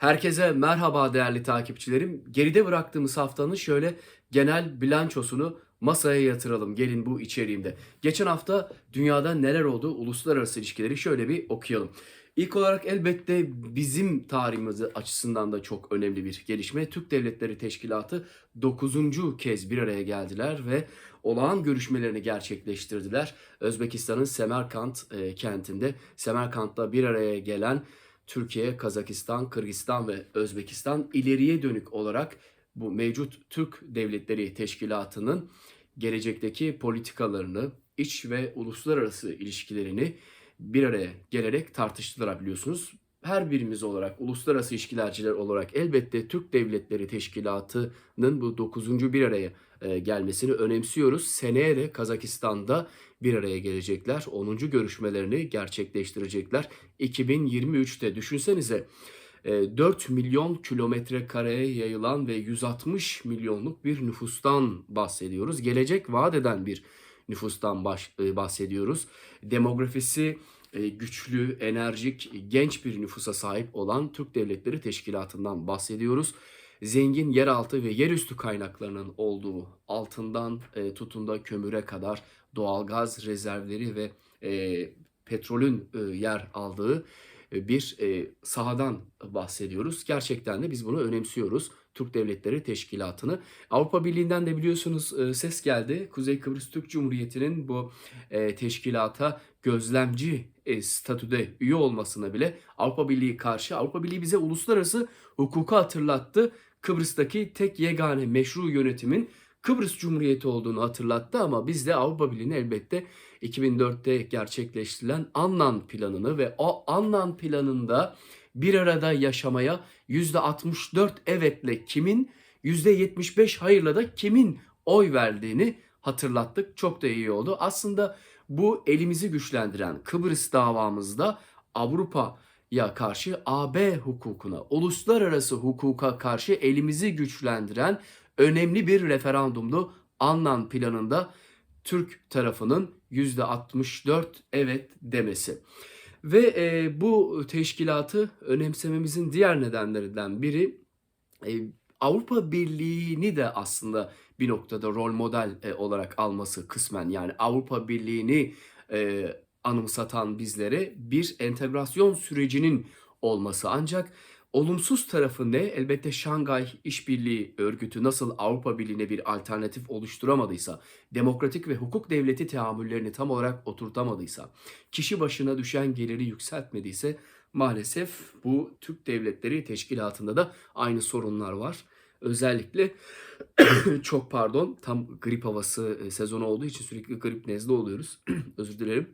Herkese merhaba değerli takipçilerim. Geride bıraktığımız haftanın şöyle genel bilançosunu masaya yatıralım. Gelin bu içeriğimde. Geçen hafta dünyada neler oldu? Uluslararası ilişkileri şöyle bir okuyalım. İlk olarak elbette bizim tarihimiz açısından da çok önemli bir gelişme. Türk Devletleri Teşkilatı 9. kez bir araya geldiler ve olağan görüşmelerini gerçekleştirdiler. Özbekistan'ın Semerkant e, kentinde Semerkant'ta bir araya gelen Türkiye, Kazakistan, Kırgızistan ve Özbekistan ileriye dönük olarak bu mevcut Türk Devletleri Teşkilatı'nın gelecekteki politikalarını, iç ve uluslararası ilişkilerini bir araya gelerek tartıştılar biliyorsunuz. Her birimiz olarak, uluslararası ilişkilerciler olarak elbette Türk Devletleri Teşkilatı'nın bu 9. bir araya e, gelmesini önemsiyoruz. Seneye de Kazakistan'da bir araya gelecekler. 10. görüşmelerini gerçekleştirecekler. 2023'te düşünsenize e, 4 milyon kilometre kareye yayılan ve 160 milyonluk bir nüfustan bahsediyoruz. Gelecek vaat eden bir nüfustan e, bahsediyoruz. Demografisi e, güçlü, enerjik, genç bir nüfusa sahip olan Türk Devletleri Teşkilatı'ndan bahsediyoruz. Zengin yeraltı ve yerüstü kaynaklarının olduğu altından e, tutun da kömüre kadar doğalgaz rezervleri ve e, petrolün e, yer aldığı e, bir e, sahadan bahsediyoruz. Gerçekten de biz bunu önemsiyoruz. Türk Devletleri Teşkilatı'nı. Avrupa Birliği'nden de biliyorsunuz e, ses geldi. Kuzey Kıbrıs Türk Cumhuriyeti'nin bu e, teşkilata gözlemci e, statüde üye olmasına bile Avrupa Birliği karşı. Avrupa Birliği bize uluslararası hukuku hatırlattı. Kıbrıs'taki tek yegane meşru yönetimin Kıbrıs Cumhuriyeti olduğunu hatırlattı ama biz de Avrupa Birliği'ni elbette 2004'te gerçekleştirilen Annan planını ve o Annan planında bir arada yaşamaya %64 evetle kimin, %75 hayırla da kimin oy verdiğini hatırlattık. Çok da iyi oldu. Aslında bu elimizi güçlendiren Kıbrıs davamızda Avrupa'ya karşı AB hukukuna, uluslararası hukuka karşı elimizi güçlendiren önemli bir referandumdu. Annan planında Türk tarafının %64 evet demesi. Ve e, bu teşkilatı önemsememizin diğer nedenlerinden biri e, Avrupa Birliği'ni de aslında bir noktada rol model e, olarak alması kısmen. Yani Avrupa Birliği'ni e, anımsatan bizlere bir entegrasyon sürecinin olması. Ancak olumsuz tarafı ne? Elbette Şangay İşbirliği Örgütü nasıl Avrupa Birliği'ne bir alternatif oluşturamadıysa, demokratik ve hukuk devleti teamüllerini tam olarak oturtamadıysa, kişi başına düşen geliri yükseltmediyse maalesef bu Türk Devletleri Teşkilatı'nda da aynı sorunlar var. Özellikle çok pardon tam grip havası e, sezonu olduğu için sürekli grip nezle oluyoruz. Özür dilerim.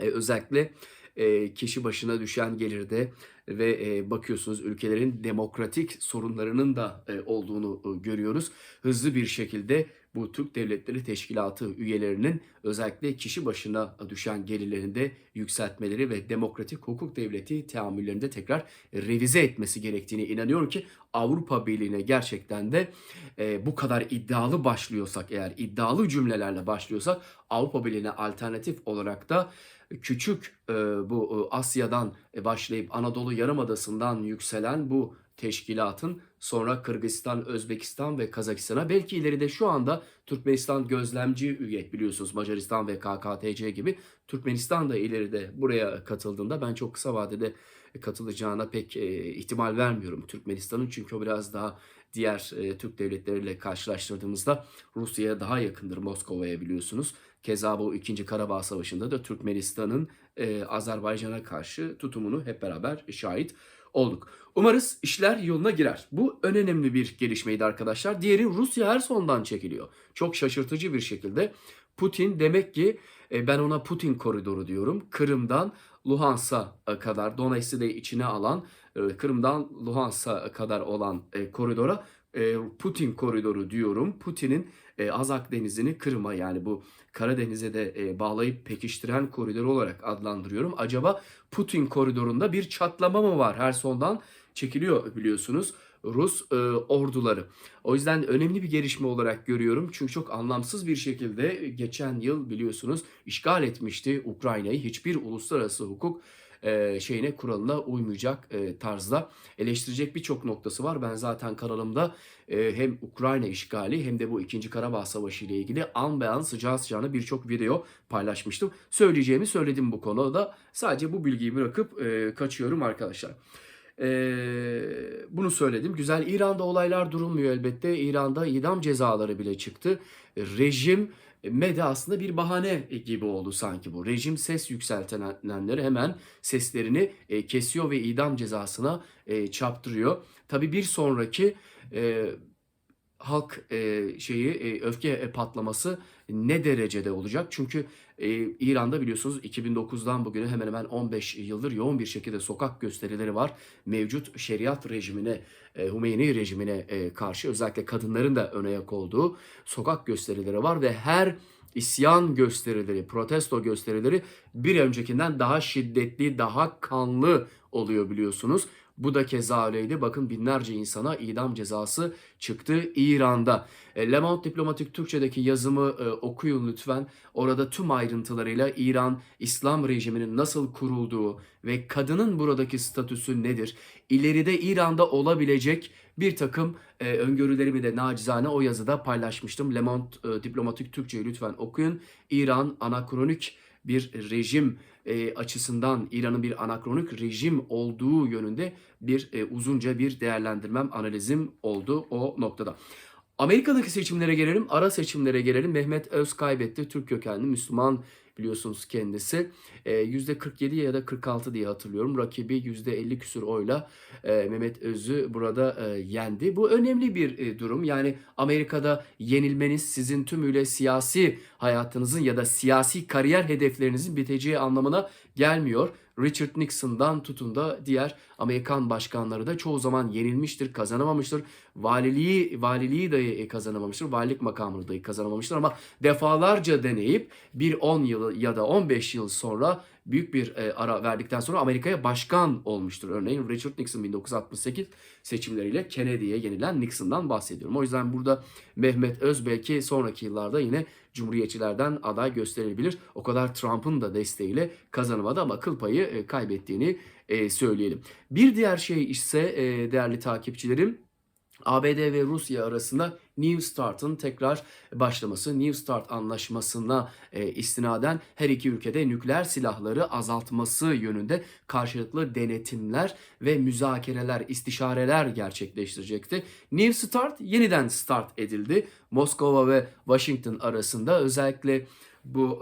E, özellikle e, kişi başına düşen gelirde ve e, bakıyorsunuz ülkelerin demokratik sorunlarının da e, olduğunu görüyoruz. Hızlı bir şekilde bu Türk Devletleri Teşkilatı üyelerinin özellikle kişi başına düşen gelirlerini de yükseltmeleri ve demokratik hukuk devleti teamüllerinde tekrar revize etmesi gerektiğini inanıyorum ki Avrupa Birliği'ne gerçekten de e, bu kadar iddialı başlıyorsak eğer iddialı cümlelerle başlıyorsak Avrupa Birliği'ne alternatif olarak da küçük e, bu e, Asya'dan başlayıp Anadolu Yarımadası'ndan yükselen bu teşkilatın sonra Kırgızistan, Özbekistan ve Kazakistan'a belki ileride şu anda Türkmenistan gözlemci üye biliyorsunuz Macaristan ve KKTC gibi Türkmenistan da ileride buraya katıldığında ben çok kısa vadede katılacağına pek e, ihtimal vermiyorum Türkmenistan'ın çünkü o biraz daha diğer e, Türk devletleriyle karşılaştırdığımızda Rusya'ya daha yakındır Moskova'ya biliyorsunuz. Keza bu 2. Karabağ Savaşı'nda da Türkmenistan'ın e, Azerbaycan'a karşı tutumunu hep beraber şahit olduk. Umarız işler yoluna girer. Bu önemli bir gelişmeydi arkadaşlar. Diğeri Rusya her sondan çekiliyor. Çok şaşırtıcı bir şekilde Putin demek ki e, ben ona Putin koridoru diyorum. Kırım'dan Luhansk'a kadar Donetsk'i de içine alan e, Kırım'dan Luhansk'a kadar olan e, koridora Putin koridoru diyorum. Putin'in Azak Denizi'ni Kırım'a yani bu Karadeniz'e de bağlayıp pekiştiren koridor olarak adlandırıyorum. Acaba Putin koridorunda bir çatlama mı var? Her sondan çekiliyor biliyorsunuz. Rus e, orduları. O yüzden önemli bir gelişme olarak görüyorum. Çünkü çok anlamsız bir şekilde geçen yıl biliyorsunuz işgal etmişti Ukrayna'yı. Hiçbir uluslararası hukuk e, şeyine kuralına uymayacak e, tarzda eleştirecek birçok noktası var. Ben zaten kanalımda e, hem Ukrayna işgali hem de bu 2. Karabağ Savaşı ile ilgili an be an sıcağı sıcağına birçok video paylaşmıştım. Söyleyeceğimi söyledim bu konuda. Sadece bu bilgiyi bırakıp e, kaçıyorum arkadaşlar. Ee, bunu söyledim. Güzel. İran'da olaylar durulmuyor elbette. İran'da idam cezaları bile çıktı. Rejim de aslında bir bahane gibi oldu sanki bu. Rejim ses yükseltenleri hemen seslerini e, kesiyor ve idam cezasına e, çarptırıyor. Tabii bir sonraki e, halk e, şeyi e, öfke e, patlaması ne derecede olacak? Çünkü e, İran'da biliyorsunuz 2009'dan bugüne hemen hemen 15 yıldır yoğun bir şekilde sokak gösterileri var. Mevcut şeriat rejimine, e, Hümeyni rejimine e, karşı özellikle kadınların da öne yak olduğu sokak gösterileri var ve her isyan gösterileri, protesto gösterileri bir öncekinden daha şiddetli, daha kanlı oluyor biliyorsunuz. Bu da keza öyleydi. Bakın binlerce insana idam cezası çıktı İran'da. E, Le Monde Diplomatik Türkçe'deki yazımı e, okuyun lütfen. Orada tüm ayrıntılarıyla İran İslam rejiminin nasıl kurulduğu ve kadının buradaki statüsü nedir? İleride İran'da olabilecek bir takım e, öngörülerimi de nacizane o yazıda paylaşmıştım. Le Monde e, Diplomatik Türkçe'yi lütfen okuyun. İran anakronik bir rejim e, açısından İran'ın bir anakronik rejim olduğu yönünde bir e, uzunca bir değerlendirmem, analizim oldu o noktada. Amerika'daki seçimlere gelelim, ara seçimlere gelelim. Mehmet Öz kaybetti. Türk kökenli Müslüman biliyorsunuz kendisi. E, %47 ya da 46 diye hatırlıyorum. Rakibi %50 küsur oyla e, Mehmet Öz'ü burada e, yendi. Bu önemli bir e, durum. Yani Amerika'da yenilmeniz sizin tümüyle siyasi hayatınızın ya da siyasi kariyer hedeflerinizin biteceği anlamına gelmiyor. Richard Nixon'dan tutun da diğer Amerikan başkanları da çoğu zaman yenilmiştir, kazanamamıştır. Valiliği valiliği dahi kazanamamıştır. Valilik makamını dahi kazanamamıştır ama defalarca deneyip bir 10 yıl ya da 15 yıl sonra büyük bir e, ara verdikten sonra Amerika'ya başkan olmuştur. Örneğin Richard Nixon 1968 seçimleriyle Kennedy'ye yenilen Nixon'dan bahsediyorum. O yüzden burada Mehmet Öz belki sonraki yıllarda yine Cumhuriyetçilerden aday gösterilebilir. O kadar Trump'ın da desteğiyle kazanamadı ama kıl payı e, kaybettiğini e, söyleyelim. Bir diğer şey ise e, değerli takipçilerim ABD ve Rusya arasında New START'ın tekrar başlaması, New START anlaşmasına e, istinaden her iki ülkede nükleer silahları azaltması yönünde karşılıklı denetimler ve müzakereler, istişareler gerçekleştirecekti. New START yeniden start edildi. Moskova ve Washington arasında özellikle bu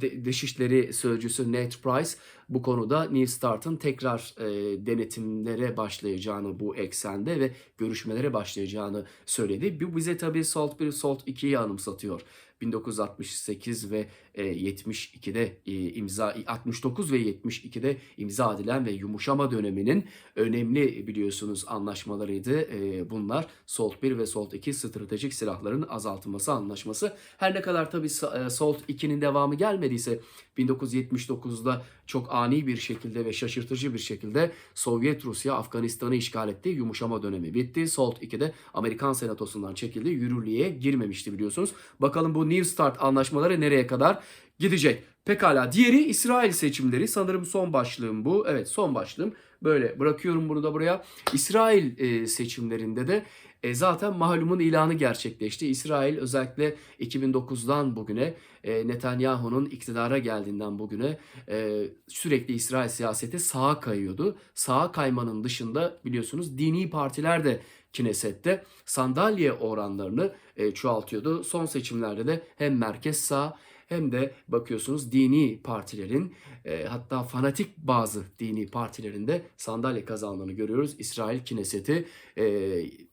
e, Dışişleri Sözcüsü Ned Price bu konuda New START'ın tekrar e, denetimlere başlayacağını bu eksende ve görüşmelere başlayacağını söyledi. Bu bize tabii SALT 1, SALT 2'yi anımsatıyor. 1968 ve e, 72'de e, imza 69 ve 72'de imza edilen ve yumuşama döneminin önemli biliyorsunuz anlaşmalarıydı. E, bunlar SALT 1 ve SALT 2 stratejik silahların azaltılması anlaşması. Her ne kadar tabii e, SALT 2'nin devamı gelmediyse 1979'da çok ani bir şekilde ve şaşırtıcı bir şekilde Sovyet Rusya Afganistan'ı işgal etti. Yumuşama dönemi bitti. SALT 2'de Amerikan Senatosu'ndan çekildi. Yürürlüğe girmemişti biliyorsunuz. Bakalım bu New START anlaşmaları nereye kadar gidecek? Pekala. Diğeri İsrail seçimleri. Sanırım son başlığım bu. Evet son başlığım. Böyle bırakıyorum bunu da buraya. İsrail e, seçimlerinde de e, zaten malumun ilanı gerçekleşti. İsrail özellikle 2009'dan bugüne e, Netanyahu'nun iktidara geldiğinden bugüne e, sürekli İsrail siyaseti sağa kayıyordu. Sağa kaymanın dışında biliyorsunuz dini partiler de Kinesette sandalye oranlarını e, çoğaltıyordu. Son seçimlerde de hem merkez sağ hem de bakıyorsunuz dini partilerin e, hatta fanatik bazı dini partilerin de sandalye kazandığını görüyoruz. İsrail Kineseti e,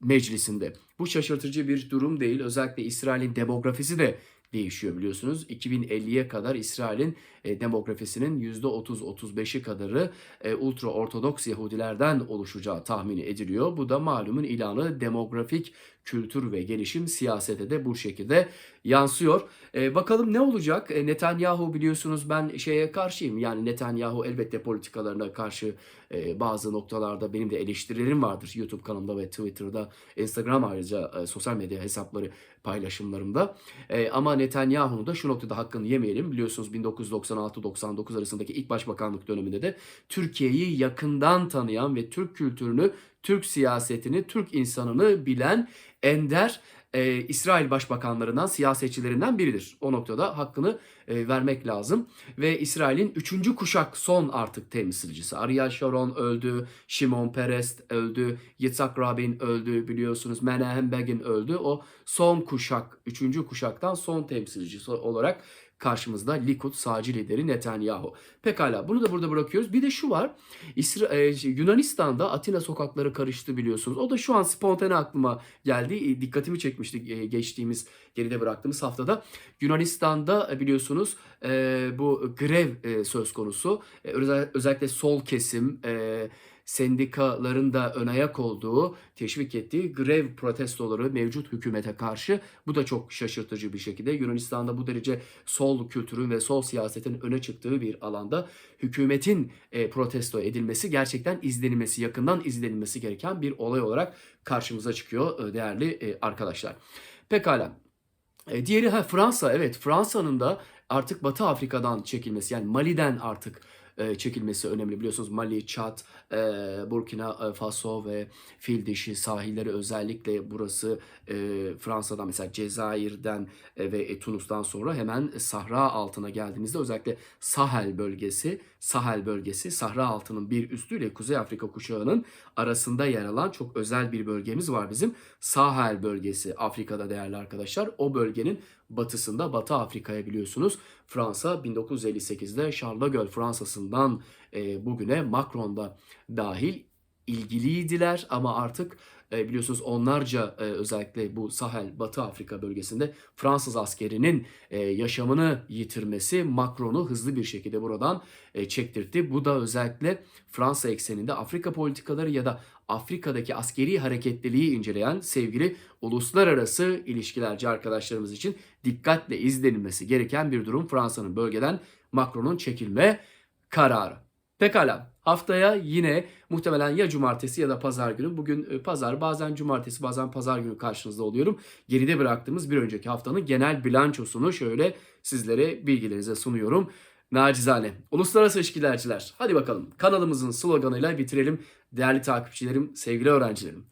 meclisinde. Bu şaşırtıcı bir durum değil. Özellikle İsrail'in demografisi de değişiyor biliyorsunuz. 2050'ye kadar İsrail'in e, demografisinin %30-35'i kadarı e, ultra ortodoks Yahudilerden oluşacağı tahmini ediliyor. Bu da malumun ilanı demografik kültür ve gelişim siyasete de bu şekilde yansıyor. E, bakalım ne olacak? E, Netanyahu biliyorsunuz ben şeye karşıyım. Yani Netanyahu elbette politikalarına karşı e, bazı noktalarda benim de eleştirilerim vardır. YouTube kanalımda ve Twitter'da, Instagram ayrıca e, sosyal medya hesapları paylaşımlarımda. E, ama Netanyahu'nun da şu noktada hakkını yemeyelim. Biliyorsunuz 1996-99 arasındaki ilk başbakanlık döneminde de Türkiye'yi yakından tanıyan ve Türk kültürünü, Türk siyasetini, Türk insanını bilen ender e, İsrail başbakanlarından, siyasetçilerinden biridir. O noktada hakkını e, vermek lazım. Ve İsrail'in üçüncü kuşak son artık temsilcisi. Ariel Sharon öldü, Shimon Peres öldü, Yitzhak Rabin öldü biliyorsunuz, Menahem Begin öldü. O son kuşak, üçüncü kuşaktan son temsilcisi olarak karşımızda Likud sağcı lideri Netanyahu. Pekala bunu da burada bırakıyoruz. Bir de şu var. İsra- e, şey, Yunanistan'da Atina sokakları karıştı biliyorsunuz. O da şu an spontane aklıma geldi. E, Dikkatimi çekmişti e, geçtiğimiz geride bıraktığımız haftada. Yunanistan'da e, biliyorsunuz e, bu grev e, söz konusu. E, özel- özellikle sol kesim e, sendikaların da ön ayak olduğu, teşvik ettiği grev protestoları mevcut hükümete karşı. Bu da çok şaşırtıcı bir şekilde. Yunanistan'da bu derece sol kültürün ve sol siyasetin öne çıktığı bir alanda hükümetin e, protesto edilmesi gerçekten izlenilmesi, yakından izlenilmesi gereken bir olay olarak karşımıza çıkıyor e, değerli e, arkadaşlar. Pekala. E, diğeri ha Fransa. Evet Fransa'nın da artık Batı Afrika'dan çekilmesi yani Mali'den artık e, çekilmesi önemli. Biliyorsunuz Mali, Çad, e, Burkina Faso ve Fil Dişi sahilleri özellikle burası e, Fransa'dan mesela Cezayir'den ve Tunus'tan sonra hemen Sahra altına geldiğimizde özellikle Sahel bölgesi, Sahel bölgesi Sahra altının bir üstüyle Kuzey Afrika kuşağının arasında yer alan çok özel bir bölgemiz var bizim. Sahel bölgesi Afrika'da değerli arkadaşlar. O bölgenin batısında Batı Afrika'ya biliyorsunuz Fransa 1958'de Charles de Gaulle Fransa'sından e, bugüne Macron'da dahil ilgiliydiler ama artık e, biliyorsunuz onlarca e, özellikle bu Sahel Batı Afrika bölgesinde Fransız askerinin e, yaşamını yitirmesi Macron'u hızlı bir şekilde buradan e, çektirtti. Bu da özellikle Fransa ekseninde Afrika politikaları ya da Afrika'daki askeri hareketliliği inceleyen sevgili uluslararası ilişkilerci arkadaşlarımız için dikkatle izlenilmesi gereken bir durum Fransa'nın bölgeden Macron'un çekilme kararı. Pekala haftaya yine muhtemelen ya cumartesi ya da pazar günü. Bugün e, pazar bazen cumartesi bazen pazar günü karşınızda oluyorum. Geride bıraktığımız bir önceki haftanın genel bilançosunu şöyle sizlere bilgilerinize sunuyorum. Nacizane. Uluslararası ilişkilerciler. Hadi bakalım kanalımızın sloganıyla bitirelim. Değerli takipçilerim, sevgili öğrencilerim.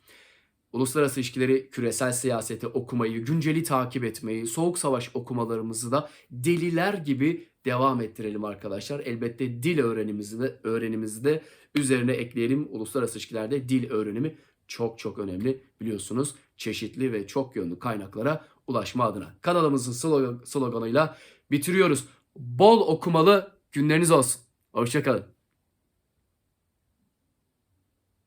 Uluslararası ilişkileri, küresel siyaseti okumayı, günceli takip etmeyi, soğuk savaş okumalarımızı da deliler gibi devam ettirelim arkadaşlar. Elbette dil öğrenimizi de, öğrenimizi de üzerine ekleyelim. Uluslararası ilişkilerde dil öğrenimi çok çok önemli biliyorsunuz. Çeşitli ve çok yönlü kaynaklara ulaşma adına. Kanalımızın slogan, sloganıyla bitiriyoruz. Bol okumalı günleriniz olsun. Hoşçakalın.